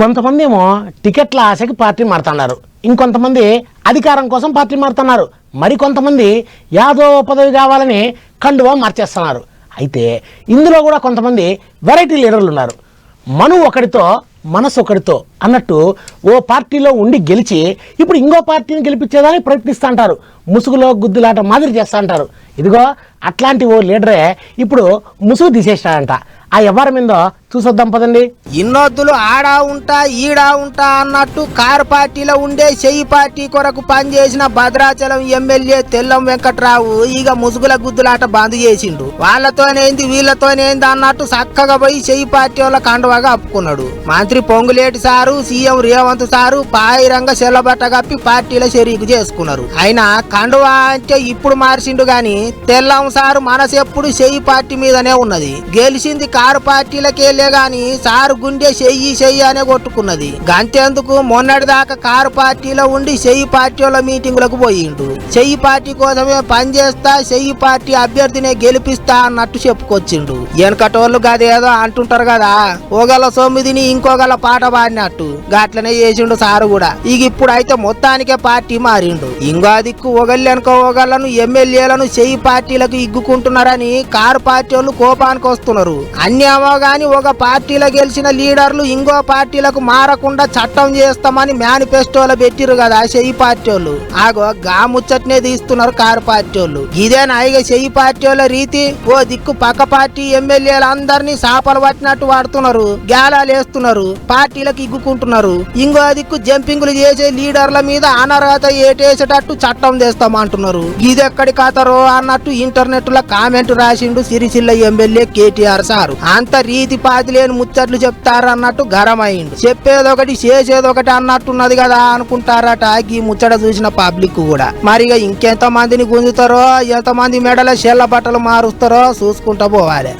కొంతమంది ఏమో టికెట్ల ఆశకి పార్టీ మారుతున్నారు. ఇంకొంతమంది అధికారం కోసం పార్టీ మారుతున్నారు. మరి కొంతమంది యాదో పదవి కావాలని కండువా మార్చేస్తున్నారు. అయితే ఇందులో కూడా కొంతమంది వెరైటీ లీడర్లు ఉన్నారు. మను ఒకడితో మనసు ఒకరితో అన్నట్టు ఓ పార్టీలో ఉండి గెలిచి ఇప్పుడు ఇంకో పార్టీని గెలిపించేదానికి ప్రయత్నిస్తూ అంటారు. ముసుగులో గుద్దులాట మాదిరి చేస్తూ అంటారు. ఇదిగో అట్లాంటి ఓ లీడరే ఇప్పుడు ముసుగు తీసేసాడంట ఆ వ్యవహారం ఏందో చూసొద్దాం పదండి. ఇన్నొద్దులు ఆడా ఉంటా ఈడా ఉంటా అన్నట్టు కారు పార్టీలో ఉండే చెయ్యి పార్టీ కొరకు పనిచేసిన భద్రాచలం ఎమ్మెల్యే తెల్లం వెంకట్రావు ఇక ముసుగుల గుద్దులాట బంద్ చేసిండు. వాళ్ళతోనేంది వీళ్ళతోనేంది అన్నట్టు చక్కగా పోయి చెయ్యి పార్టీ వాళ్ళ కండువాగా అప్పుకున్నాడు. మంత్రి Ponguleti sir CM Revanth sir పాయిరంగా చెల్లబట్ట కప్పి పార్టీల షరీకు చేసుకున్నారు. అయినా కండువా అంటే ఇప్పుడు మార్చిండు గాని తెల్లం సారు మనసు ఎప్పుడు చెయ్యి పార్టీ మీదనే ఉన్నది. గెలిచింది కారు పార్టీలకెళ్ళే గాని సారు గుండె చెయ్యి చెయ్యి అనే కొట్టుకున్నది. గంతేందుకు మొన్నటి దాకా కారు పార్టీలో ఉండి చెయ్యి పార్టీల మీటింగులకు పోయిండు. చెయ్యి పార్టీ కోసమే పనిచేస్తా చెయ్యి పార్టీ అభ్యర్థినే గెలిపిస్తా అన్నట్టు చెప్పుకొచ్చిండు. వెనకటోళ్ళు గదేదో అంటుంటారు కదా ఒకళ్ళ సొమ్మిదిని ఇంకోగల పాట పాడినట్టు. గాట్లనే చేసిండు సారు కూడా. ఇక ఇప్పుడు అయితే మొత్తానికే పార్టీ మారిండు. ఇంకో దిక్కు ఒకళ్ళనుకో ఒకళ్ళను ఎమ్మెల్యేలను చెయ్యి పార్టీలకు ఇగ్గుకుంటున్నారని కారు పార్టీ వాళ్ళు కోపానికి వస్తున్నారు. అన్నేమో గాని ఒక పార్టీలో గెలిచిన లీడర్లు ఇంకో పార్టీలకు మారకుండా చట్టం చేస్తామని మేనిఫెస్టోలో పెట్టిరు కదా చెయ్యి పార్టీ వాళ్ళు ఆగో గా ముచ్చట్నే తీస్తున్నారు కారు పార్టీ వాళ్ళు ఇదే ఇక చెయ్యి పార్టీ వాళ్ళ రీతి. ఓ దిక్కు పక్క పార్టీ ఎమ్మెల్యేలు అందరినీ సాపలు పట్టినట్టు వాడుతున్నారు. గ్యాలాలు వేస్తున్నారు. పార్టీలకు ఇగ్గుకుంటున్నారు. ఇంకో దిక్కు జంపింగ్లు చేసే లీడర్ల మీద అనర్హత ఏటేసేటట్టు చట్టం తెస్తామంటున్నారు ఇదెక్కడి కథరో అన్నట్టు ఇంటర్నెట్లో కామెంట్ రాసిండు సిరిసిల్ల ఎమ్మెల్యే కేటీఆర్ సారు. అంత రీతి పాతి లేని ముచ్చట్లు చెప్తారన్నట్టు గరమైండు చెప్పేదొకటి చేసేదొకటి అన్నట్టున్నది కదా అనుకుంటారట ఈ ముచ్చట చూసిన పబ్లిక్ కూడా. మరి ఇంకెంత మందిని గుంజుతారో ఎంతమంది మెడల చెల్ల బట్టలు మారుస్తారో చూసుకుంటా పోవాలి.